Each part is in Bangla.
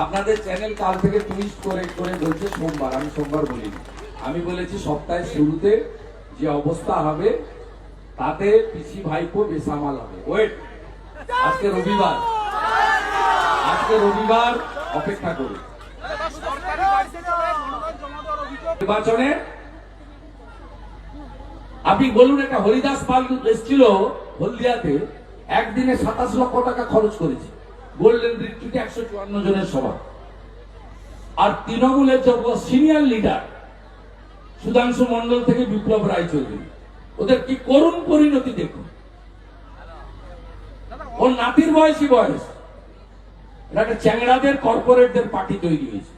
আপনাদের চ্যানেল কাল থেকে টুইস্ট করে করে বলছে সোমবার, আমি সোমবার বলিনি। আমি বলেছি সপ্তাহের শুরুতে যে অবস্থা হবে, তাতে পিসি ভাইপো বেসামাল হবে। ওয়েট আজকে রবিবার। আজকে রবিবার অপেক্ষা করুন। নির্বাচনে আপনি বলুন একটা হরিদাস পাল এসেছিল হলদিয়াতে, একদিনে সাতাশ লক্ষ টাকা খরচ করেছে। গোল্ডেন রিট্রিটে একশো চুয়ান্ন জনের সভা। আর তৃণমূলের যত সিনিয়র লিডার সুধাংশু মন্ডল থেকে বিপ্লব রায় চৌধুরী ওদের কি করুণ পরিণতি দেখুন? ওর নাতির বয়সী বয়স। একটা চ্যাংড়াদের কর্পোরেটদের পার্টি তৈরি হয়েছে।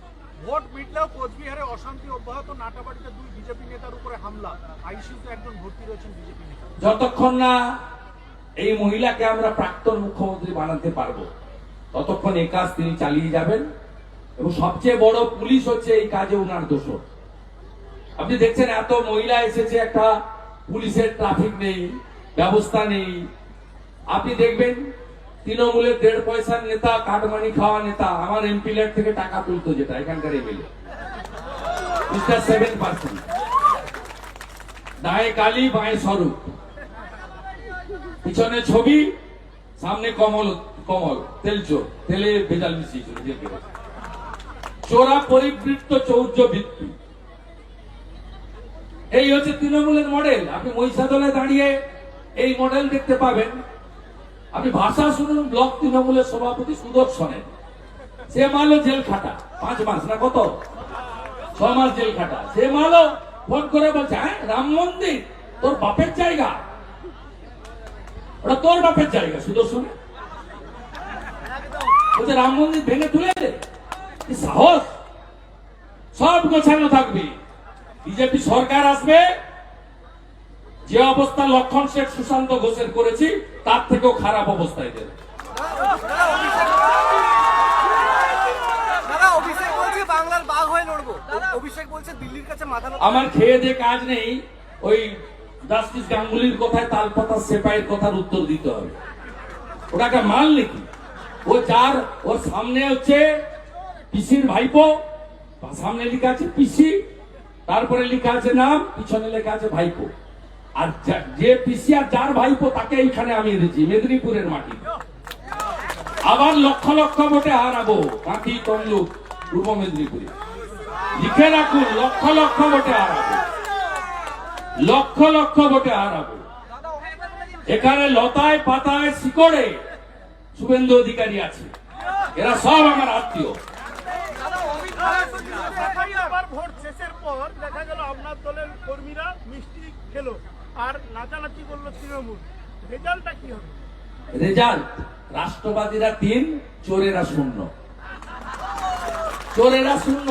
ভোট মিটলেও কোচবিহারে অশান্তি অব্যাহত। নাটাবাড়িতে দুই বিজেপি নেতার উপরে হামলা। আইসিইউতে একজন ভর্তি রয়েছেন বিজেপি নেতা। যতক্ষণ না এই মহিলাকে আমরা প্রাক্তন মুখ্যমন্ত্রী বানাতে পারব ততক্ষণ এই কাজ তিনি চালিয়ে যাবেন এবং সবচেয়ে বড় পুলিশ হচ্ছে এই কাজে উনার দোষ আপনি দেখছেন এত মহিলা এসেছে, একটা পুলিশের ট্রাফিক নেই, ব্যবস্থা নেই। আপনি দেখবেন তৃণমূলের দেড় পয়সার নেতা, কাটমানি খাওয়া নেতা, আমার এমপি ল্যাড থেকে টাকা তুলতো যেটা, এখানকার এমএলএ সেভেন পার্সেন্ট। দায়ে কালী, বাঁয়ে স্বরূপ। পিছনে ছবি, সামনে কমল কমল, তেল চোর তেলে ভেজাল মিশিয়েছিল। চোরা পরিবৃত্ত চৌর্য বৃত্তি এই হচ্ছে তৃণমূলের মডেল আপনি মহিষাদলে দাঁড়িয়ে এই মডেল দেখতে পাবেন। আপনি ভাষা শুনুন ব্লক তৃণমূলের সভাপতি সুদর্শনের সে মারলো জেল খাটা, পাঁচ মাস না কত? ছ মাস জেল খাটা। সে মালো ফোন করে বলছে হ্যাঁ রাম মন্দির, তোর বাপের জায়গা। ওটা তোর বাপের জায়গা বলছে রাম মন্দির ভেঙে তুলে সাহস? সব গোছানো থাকবে। বিজেপি সরকার আসবে যে অবস্থা লক্ষণ শেখ সুশান্ত ঘোষের করেছি তার থেকেও খারাপ অবস্থায় দেবে। দাদা অভিষেক বলছে বাংলার বাঘ অভিষেক বলছে দিল্লির কাছে মাথা আমার খেয়ে যে কাজ নেই ওই জাস্টিস গাঙ্গুলির কথায় তালপাতা সেপাইয়ের কথার উত্তর দিতে হবে। ওটা একটা মাল নাকি ও যার ওর সামনে হচ্ছে পিসির ভাইপো সামনে লেখা আছে পিসি, তারপরে লেখা আছে নাম, পিছনে লেখা আছে ভাইপো। আর যে পিসি আর যার ভাইপো, তাকে এইখানে আমি এনেছি, মেদিনীপুরের মাটি। আবার লক্ষ লক্ষ ভোটে হারাবো কাঁথি তমলুক, পূর্ব মেদিনীপুরে। লিখে রাখুন, লক্ষ লক্ষ ভোটে হারাবো। লক্ষ লক্ষ ভোটে হারাবো। এখানে লতায় পাতায় শিকড়ে শুভেন্দু অধিকারী আছে। এরা সব আমার আত্মীয়। ভোট শেষের পর দেখা গেল আপনার দলের কর্মীরা মিষ্টি খেলো। আর নাচানাচি করল তৃণমূল। রেজাল্টটা কি হবে? রেজাল্ট রাষ্ট্রবাদীরা তিন চোরেরা শূন্য। চোরেরা শূন্য।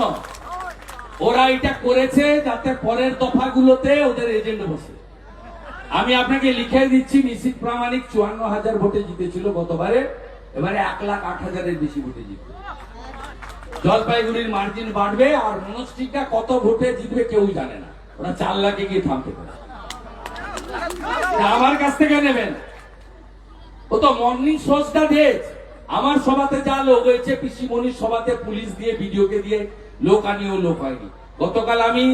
ওরা এটা করেছে যাতে পরের দফাগুলোতে ওদের এজেন্ট বসে। আমি আপনাকে লিখে দিচ্ছি, নিশ্চিত প্রামাণিক চুয়ান্ন হাজার ভোটে জিতেছিল গতবারে। এবারে এক লাখ আট হাজারের বেশি ভোটে জিতবে। জলপাইগুড়ির মার্জিন বাড়বে আর মনস্টিকটা কত ভোটে জিতবে কেউ জানে না। ওরা চার লাখে গিয়ে থামতে পারে। আমার কাছ থেকে নেবেন। ও তো মর্নিং শোজটা দিয়েছে আমার সভাতে যা লোক হয়েছে, পিসি মনির সভাতে পুলিশ দিয়ে, ভিডিওকে দিয়ে, লোক আনিও লোক হয়নি। গতকাল আমি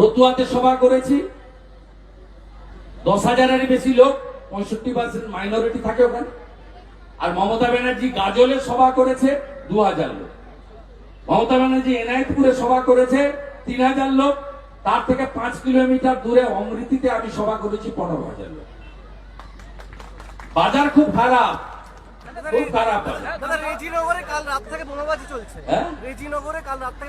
রতুয়াতে সভা করেছি। দশ হাজারের বেশি লোক পঁয়ষট্টি পার্সেন্ট মাইনরিটি থাকে ওখানে। আর মমতা ব্যানার্জি গাজলে সভা করেছে দু হাজার লোক। মমতা ব্যানার্জি এনায়েতপুরে সভা করেছে তিন হাজার লোক। তার থেকে পাঁচ কিলোমিটার দূরে অমৃতিতে আমি সভা করেছি পনেরো হাজার লোক। বাজার খুব খারাপ। খুব খারাপ বাজার। রেজিনগরে কাল রাত থেকে বোমাবাজি চলছে? রেজিনগরে কাল রাত থেকে